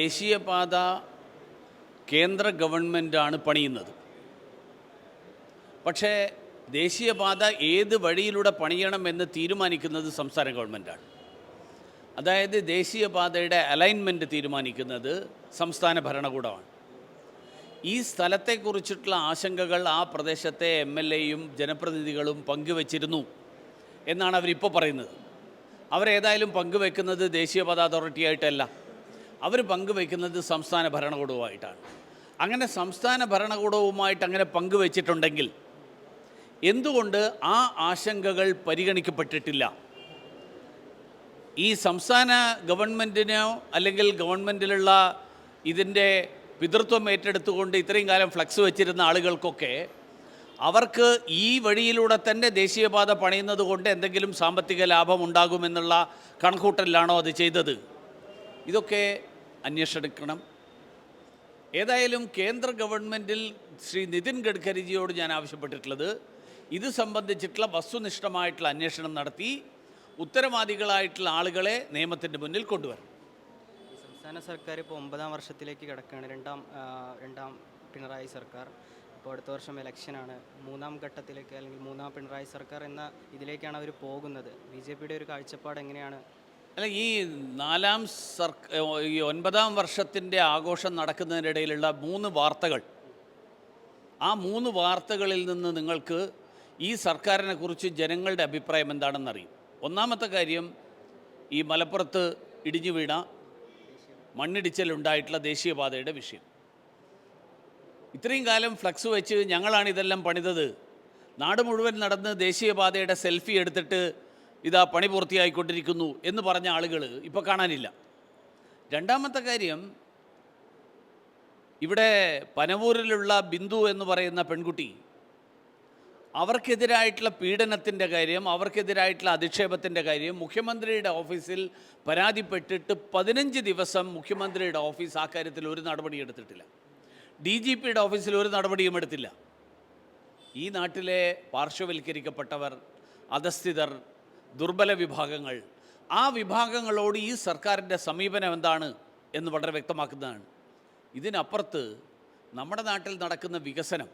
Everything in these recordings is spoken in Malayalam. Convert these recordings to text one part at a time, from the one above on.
ദേശീയപാത കേന്ദ്ര ഗവൺമെന്റാണ് പണിയുന്നത്. പക്ഷേ ദേശീയപാത ഏത് വഴിയിലൂടെ പണിയണമെന്ന് തീരുമാനിക്കുന്നത് സംസ്ഥാന ഗവൺമെന്റാണ് അതായത് ദേശീയപാതയുടെ അലൈൻമെന്റ് തീരുമാനിക്കുന്നത് സംസ്ഥാന ഭരണകൂടമാണ്. ഈ സ്ഥലത്തെക്കുറിച്ചിട്ടുള്ള ആശങ്കകൾ ആ പ്രദേശത്തെ എം എൽ എയും ജനപ്രതിനിധികളും പങ്കുവച്ചിരുന്നു എന്നാണ് അവരിപ്പോൾ പറയുന്നത്. അവരേതായാലും പങ്കുവെക്കുന്നത് ദേശീയപാത അതോറിറ്റി ആയിട്ടല്ല അവർ പങ്കുവയ്ക്കുന്നത് സംസ്ഥാന ഭരണകൂടവുമായിട്ടാണ്. അങ്ങനെ സംസ്ഥാന ഭരണകൂടവുമായിട്ട് അങ്ങനെ പങ്കുവച്ചിട്ടുണ്ടെങ്കിൽ എന്തുകൊണ്ട് ആ ആശങ്കകൾ പരിഗണിക്കപ്പെട്ടിട്ടില്ല? ഈ സംസ്ഥാന ഗവൺമെന്റിനോ അല്ലെങ്കിൽ ഗവൺമെന്റിലുള്ള ഇതിന്റെ പിതൃത്വം ഏറ്റെടുത്തുകൊണ്ട് ഇത്രയും കാലം ഫ്ലക്സ് വെച്ചിരുന്ന ആളുകൾക്കൊക്കെ അവർക്ക് ഈ വഴിയിലൂടെ തന്നെ ദേശീയപാത പണിയുന്നത് കൊണ്ട് എന്തെങ്കിലും സാമ്പത്തിക ലാഭം ഉണ്ടാകുമെന്നുള്ള കണക്കൂട്ടലിലാണോ അത് ചെയ്തത്? ഇതൊക്കെ അന്വേഷിക്കണം ഏതായാലും കേന്ദ്ര ഗവൺമെന്റിൽ ശ്രീ നിതിൻ ഗഡ്കരിജിയോട് ഞാൻ ആവശ്യപ്പെട്ടിട്ടുള്ളത് ഇത് സംബന്ധിച്ചിട്ടുള്ള വസ്തുനിഷ്ഠമായിട്ടുള്ള അന്വേഷണം നടത്തി ഉത്തരവാദികളായിട്ടുള്ള ആളുകളെ നിയമത്തിന്റെ മുന്നിൽ കൊണ്ടുവരണം. സംസ്ഥാന സർക്കാർ ഇപ്പോൾ ഒമ്പതാം വർഷത്തിലേക്ക് കിടക്കുകയാണ്. രണ്ടാം രണ്ടാം പിണറായി സർക്കാർ. ഇപ്പോൾ അടുത്ത വർഷം ഇലക്ഷനാണ് മൂന്നാം ഘട്ടത്തിലേക്ക് അല്ലെങ്കിൽ മൂന്നാം പിണറായി സർക്കാർ എന്ന ഇതിലേക്കാണ് അവർ പോകുന്നത്. ബി ജെ പിയുടെ ഒരു കാഴ്ചപ്പാട് എങ്ങനെയാണ് അല്ല ഈ നാലാം സർക്ക ഈ ഒൻപതാം വർഷത്തിന്റെ ആഘോഷം നടക്കുന്നതിനിടയിലുള്ള മൂന്ന് വാർത്തകൾ. ആ മൂന്ന് വാർത്തകളിൽ നിന്ന് നിങ്ങൾക്ക് ഈ സർക്കാരിനെ കുറിച്ച് ജനങ്ങളുടെ അഭിപ്രായം എന്താണെന്നറിയും ഒന്നാമത്തെ കാര്യം ഈ മലപ്പുറത്ത് ഇടിഞ്ഞു വീണ മണ്ണിടിച്ചിലുണ്ടായിട്ടുള്ള ദേശീയപാതയുടെ വിഷയം. ഇത്രയും കാലം ഫ്ലക്സ് വെച്ച് ഞങ്ങളാണ് ഇതെല്ലാം പണിതത്. നാട് മുഴുവൻ നടന്ന് ദേശീയപാതയുടെ സെൽഫി എടുത്തിട്ട് ഇതാ പണി പൂർത്തിയായിക്കൊണ്ടിരിക്കുന്നു എന്ന് പറഞ്ഞ ആളുകൾ ഇപ്പോൾ കാണാനില്ല. രണ്ടാമത്തെ കാര്യം ഇവിടെ പനവൂരിലുള്ള ബിന്ദു എന്ന് പറയുന്ന പെൺകുട്ടി അവർക്കെതിരായിട്ടുള്ള പീഡനത്തിന്റെ കാര്യം അവർക്കെതിരായിട്ടുള്ള അധിക്ഷേപത്തിന്റെ കാര്യം മുഖ്യമന്ത്രിയുടെ ഓഫീസിൽ പരാതിപ്പെട്ടിട്ട് പതിനഞ്ച് ദിവസം മുഖ്യമന്ത്രിയുടെ ഓഫീസ് ആ കാര്യത്തിൽ ഒരു നടപടി എടുത്തിട്ടില്ല. ഡി ജി പിയുടെ ഓഫീസിൽ ഒരു നടപടിയും എടുത്തില്ല. ഈ നാട്ടിലെ പാർശ്വവൽക്കരിക്കപ്പെട്ടവർ അധസ്ഥിതർ ദുർബല വിഭാഗങ്ങൾ. ആ വിഭാഗങ്ങളോട് ഈ സർക്കാരിന്റെ സമീപനം എന്താണ് എന്ന് വളരെ വ്യക്തമാക്കുന്നതാണ്. ഇതിനപ്പുറത്ത് നമ്മുടെ നാട്ടിൽ നടക്കുന്ന വികസനം.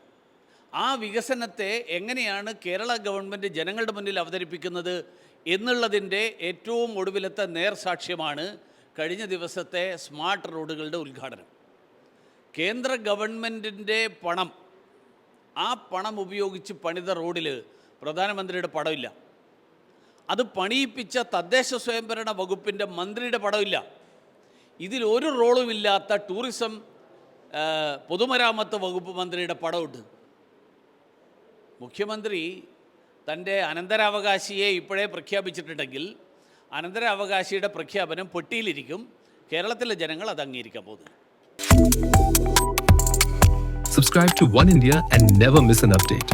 ആ വികസനത്തെ എങ്ങനെയാണ് കേരള ഗവൺമെന്റ് ജനങ്ങളുടെ മുന്നിൽ അവതരിപ്പിക്കുന്നത് എന്നുള്ളതിന്റെ ഏറ്റവും ഒടുവിലത്തെ നേർസാക്ഷ്യമാണ് കഴിഞ്ഞ ദിവസത്തെ സ്മാർട്ട് റോഡുകളുടെ ഉദ്ഘാടനം. കേന്ദ്ര ഗവൺമെന്റിന്റെ പണം ആ പണം ഉപയോഗിച്ച് പണിത റോഡിൽ പ്രധാനമന്ത്രിയുടെ പടമില്ല. അത് പണിയിപ്പിച്ച തദ്ദേശ സ്വയംഭരണ വകുപ്പിന്റെ മന്ത്രിയുടെ പടമില്ല ഇതിൽ ഒരു റോളുമില്ലാത്ത ടൂറിസം പൊതുമരാമത്ത് വകുപ്പ് മന്ത്രിയുടെ പടമുണ്ട് മുഖ്യമന്ത്രി തന്റെ അനന്തരാവകാശിയെ ഇപ്പോഴേ പ്രഖ്യാപിച്ചിട്ടുണ്ടെങ്കിൽ അനന്തരാവകാശിയുടെ പ്രഖ്യാപനം പെട്ടിയിലിരിക്കും. കേരളത്തിലെ ജനങ്ങൾ അത് അംഗീകരിക്കാൻ പോകുന്നു Subscribe to One India and never miss an update.